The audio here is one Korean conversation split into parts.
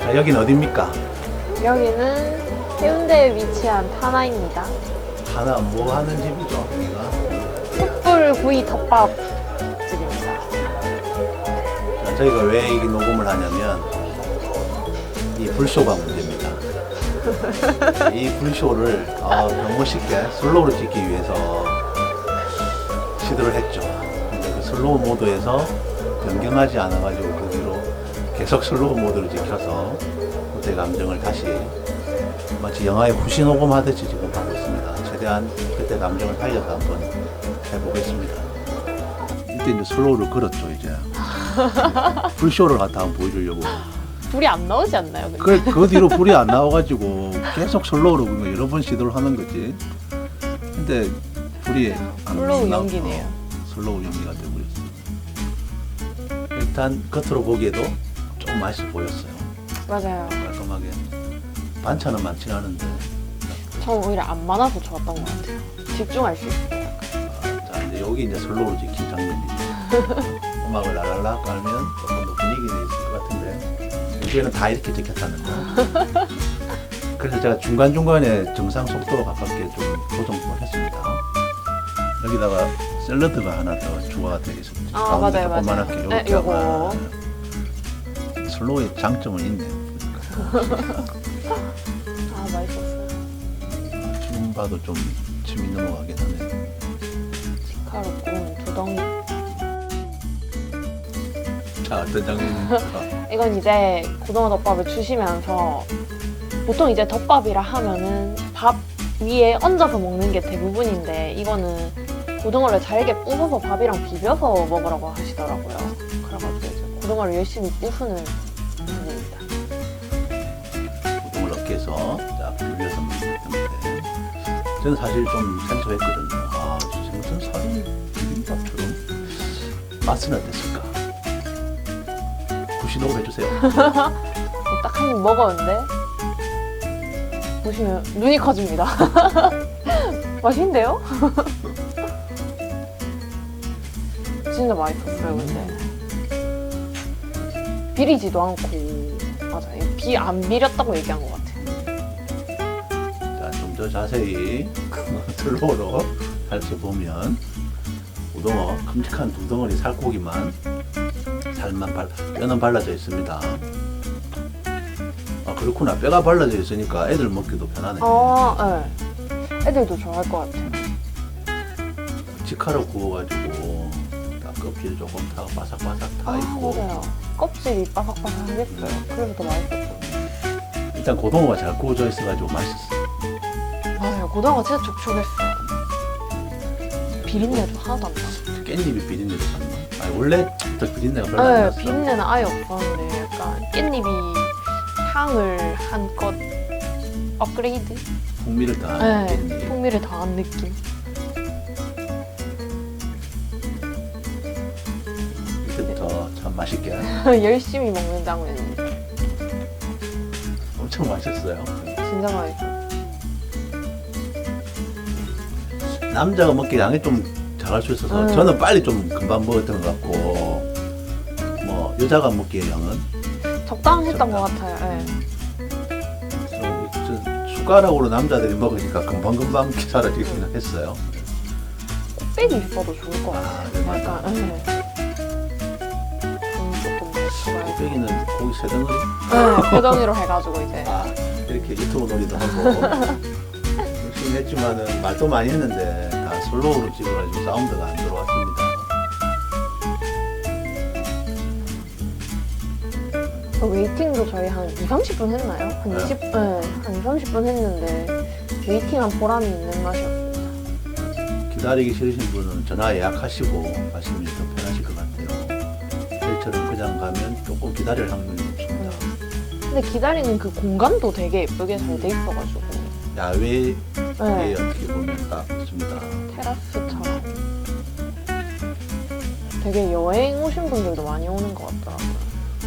자, 여긴 어딥니까? 여기는 해운대에 위치한 타나입니다. 하나 뭐 하는 집이죠? 여기가? 숯불 구이 덮밥 집입니다. 자, 저희가 왜 이 녹음을 하냐면 이 불쇼가 문제입니다. 이 불쇼를 어, 너무 쉽게 슬로우로 찍기 위해서 시도를 했죠. 근데 그 슬로우 모드에서 변경하지 않아가지고 그 뒤로 계속 슬로우 모드를 지켜서 그때 감정을 다시 마치 영화의 후시 녹음하듯이 지금 하고 있습니다. 최대한 그때 감정을 살려서 한번 해보겠습니다. 이때 이제 슬로우를 걸었죠 이제. 불쇼를 갖다 한번 보여주려고. 불이 안 나오지 않나요? 근데? 그, 그 뒤로 불이 안 나와가지고 계속 슬로우로 그거 여러 번 시도를 하는 거지. 근데 불이 안 슬로우 나와- 연기네요. 어, 슬로우 연기가 되버렸어. 일단 겉으로 보기에도 좀 맛있어 보였어요. 맞아요. 깔끔하게. 반찬은 많진 않은데. 전 오히려 안 많아서 좋았던 것 같아요. 집중할 수 있어요. 아, 자 이제 여기 이제 슬로우로 찍힌 장면이죠. 음악을 랄랄라 깔면 조금 더 분위기가 있을 것 같은데 요즘에는 다 이렇게 찍혔다는 거. 그래서 제가 중간 중간에 정상 속도로 가깝게 좀 조정을 했습니다. 여기다가 샐러드가 하나 더 추가가 되겠습니다. 아, 맞아요, 맞아요. 조그만하게 네, 요거. 하면 슬로우의 장점은 있네. 아 맛있었어요. 지금 봐도 좀 침이 넘어가긴 하네. 가루 구운 두덩이. 자 장면입니까? 이건 이제 고등어 덮밥을 주시면서 보통 이제 덮밥이라 하면은 밥 위에 얹어서 먹는 게 대부분인데 이거는 고등어를 잘게 부숴서 밥이랑 비벼서 먹으라고 하시더라고요. 그래가지고 이제 고등어를 열심히 부수는 중입니다. 고등을 넣기 위해서 자 비벼서 먹는 건데 저는 사실 좀 생소했거든요. 아 생선 살이 비빔밥처럼 맛은 어땠을까? 구시노 해주세요. 딱 한 입 먹었는데 보시면 눈이 커집니다. 맛있는데요? 진짜 맛있었어요, 근데. 비리지도 않고 맞아요. 비안 비렸다고 얘기한 것 같아요. 자 좀 더 자세히 슬로우로 살펴보면 우동어 큼직한 두 덩어리 살코기만 살만 발 뼈는 발라져 있습니다. 아 그렇구나 뼈가 발라져 있으니까 애들 먹기도 편하네. 아, 네. 애들도 좋아할 것 같아요. 직화로 구워가지고 딱 껍질 조금 다 바삭바삭 다 아, 있고 맞아요. 껍질이 바삭바삭하겠어요. 그래서 더 맛있었어요. 일단 고등어가 잘 구워져 있어가지고 맛있었어. 맞아요. 고등어가 진짜 촉촉했어요. 비린내도 하나도 안 나. 깻잎이 비린내도 샀나? 아니 원래 더 비린내가 별로 안 네, 났어. 비린내는 아예 없었는데 약간 깻잎이 향을 한껏 업그레이드? 풍미를 더한 네. 풍미를 더한 느낌. 이때부터 참 맛있게 열심히 먹는 장면입니다. 엄청 맛있었어요. 진짜 맛있어. 남자가 먹기 양이 좀 작을 수 있어서 음. 저는 빨리 좀 금방 먹었던 것 같고 뭐 여자가 먹기에 양은 적당했던 적당. 것 같아요. 네. 좀 저- 숟가락으로 남자들이 먹으니까 금방 금방 사라지기는 했어요. 곱빼기 있어도 좋을 것 같아요. 아, 네, 맞아. 약간, 네. 음, 조금. 곱빼기는 고기 세 덩어리 네, 표정으로 해가지고 이제. 아 이렇게 유튜브 놀이도 하고 열심히 했지만은 말도 많이 했는데 다 슬로우로 찍어가지고 사운드가 안 들어왔습니다. 그 웨이팅도 저희 한 2, 30분 했나요? 한 네. 20, 네, 한 2, 30분 했는데 웨이팅한 보람이 있는 맛이었습니다. 기다리기 싫으신 분은 전화 예약하시고 가시면 더 편하실 것 같아요. 저희처럼 그냥 가면 조금 기다릴 확률이 높습니다. 근데 기다리는 그 공간도 되게 예쁘게 잘 돼 있어가지고 야외 에 네, 어떻게 보면 딱 있습니다. 테라스처럼 되게 여행 오신 분들도 많이 오는 것 같더라고요.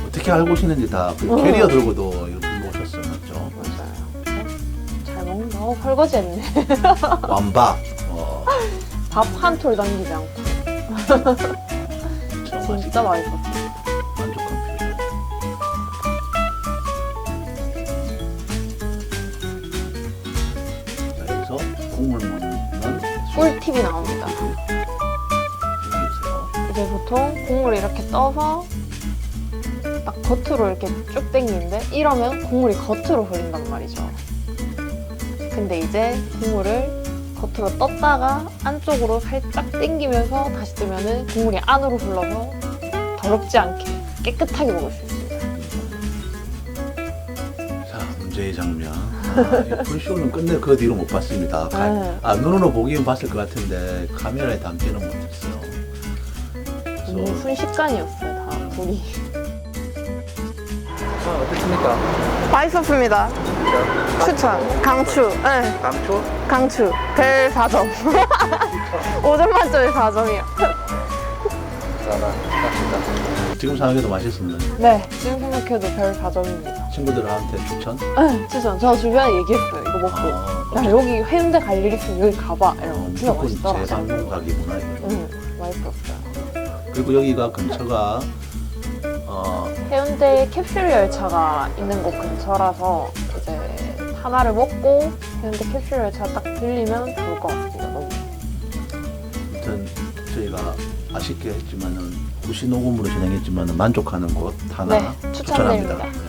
어떻게 알고 오시는지 다그 어. 캐리어 들고도 이렇게 오셨어요, 맞죠? 어, 설거지 했네. 완밥. 어, 밥 한톨 남기지 않고. 참 진짜 맛있- 맛있었어. 만 꿀팁이 나옵니다. 이제 보통 국물을 이렇게 떠서 딱 겉으로 이렇게 쭉 당기는데 이러면 국물이 겉으로 흐른단 말이죠. 근데 이제 국물을 겉으로 떴다가 안쪽으로 살짝 당기면서 다시 뜨면은 국물이 안으로 흘러서 더럽지 않게 깨끗하게 먹을 수 있습니 다. 자, 문제의 장면. 아, 이 불쇼는 끝내 그 뒤로 못 봤습니다. 가- 네. 아, 눈으로 보기엔 봤을 것 같은데 카메라에 담지는 못했어요. 너무 그래서 순식간이었어요, 다 둘이. 아, 어떻습니까? 맛있었습니다. 추천. 강추. 네, 감초? 강추. 별 4점. 5점 만점에 4점이요. 자 나 갑시다. 지금 상황에도 맛있었는데 네, 지금 생각해도 별 4점입니다. 친구들한테 추천? 네, 추천. 저 주변에 얘기했어요. 이거 먹고. 아, 야, 여기 해운대 갈 일 있으면 여기 가봐. 어, 이러면 진짜 무조건 맛있더라. 재방문각이구나. 이거. 응, 맛있었어요. 그리고 여기가 근처가 어, 해운대 캡슐 열차가 있는 곳 근처라서 이제 하나를 먹고 해운대 캡슐 열차 딱 들리면 좋을 것 같습니다. 너무. 아무튼 저희가 아쉽게 했지만은 구시 녹음으로 진행했지만은 만족하는 곳 하나 네, 추천합니다. 추천드립니다. 네.